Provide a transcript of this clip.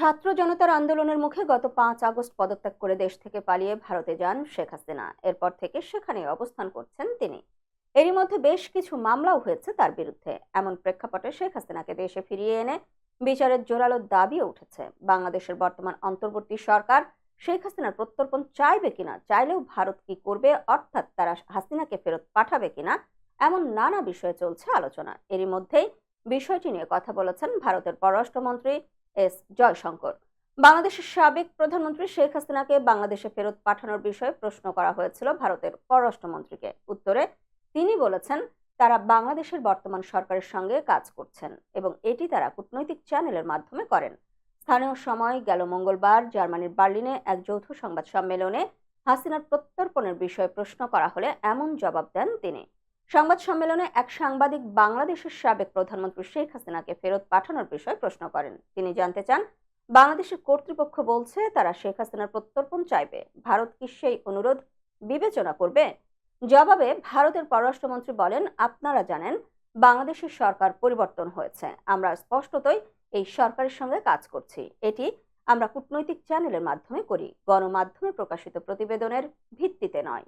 ছাত্র জনতার আন্দোলনের মুখে গত পাঁচ আগস্ট পদত্যাগ করে দেশ থেকে পালিয়ে ভারতে যান শেখ হাসিনা। এরপর থেকে সেখানে অবস্থান করছেন তিনি। এরই মধ্যে বেশ কিছু মামলাও হয়েছে তার বিরুদ্ধে। এমন প্রেক্ষাপটে শেখ হাসিনাকে দেশে ফিরিয়ে এনে বিচারের জোরালো দাবিও উঠেছে। বাংলাদেশের বর্তমান অন্তর্বর্তী সরকার শেখ হাসিনার প্রত্যর্পণ চাইবে কিনা, চাইলেও ভারত কি করবে, অর্থাৎ তারা হাসিনাকে ফেরত পাঠাবে কিনা, এমন নানা বিষয়ে চলছে আলোচনা। এরই মধ্যেই বিষয়টি নিয়ে কথা বলেছেন ভারতের পররাষ্ট্রমন্ত্রী এস জয়শঙ্কর। বাংলাদেশের সাবেক প্রধানমন্ত্রী শেখ হাসিনাকে বাংলাদেশে ফেরত পাঠানোর বিষয়ে প্রশ্ন করা হয়েছিল ভারতের পররাষ্ট্রমন্ত্রীকে। উত্তরে তিনি বলেছেন, তারা বাংলাদেশের বর্তমান সরকারের সঙ্গে কাজ করছেন এবং এটি তারা কূটনৈতিক চ্যানেলের মাধ্যমে করেন। স্থানীয় সময় গেল মঙ্গলবার জার্মানির বার্লিনে এক যৌথ সংবাদ সম্মেলনে হাসিনার প্রত্যর্পণের বিষয়ে প্রশ্ন করা হলে এমন জবাব দেন তিনি। সংবাদ সম্মেলনে এক সাংবাদিক বাংলাদেশের সাবেক প্রধানমন্ত্রী শেখ হাসিনাকে ফেরত পাঠানোর বিষয়ে প্রশ্ন করেন। তিনি জানতে চান, বাংলাদেশের কর্তৃপক্ষ বলছে তারা শেখ হাসিনার প্রত্যর্পণ চাইবে। ভারত কি সেই অনুরোধ বিবেচনা করবে? জবাবে ভারতের পররাষ্ট্রমন্ত্রী বলেন, আপনারা জানেন, বাংলাদেশের সরকার পরিবর্তন হয়েছে। আমরা স্পষ্টতই এই সরকারের সঙ্গে কাজ করছি। এটি আমরা কূটনৈতিক চ্যানেলের মাধ্যমে করি। গণমাধ্যমে প্রকাশিত প্রতিবেদনের ভিত্তিতে নয়।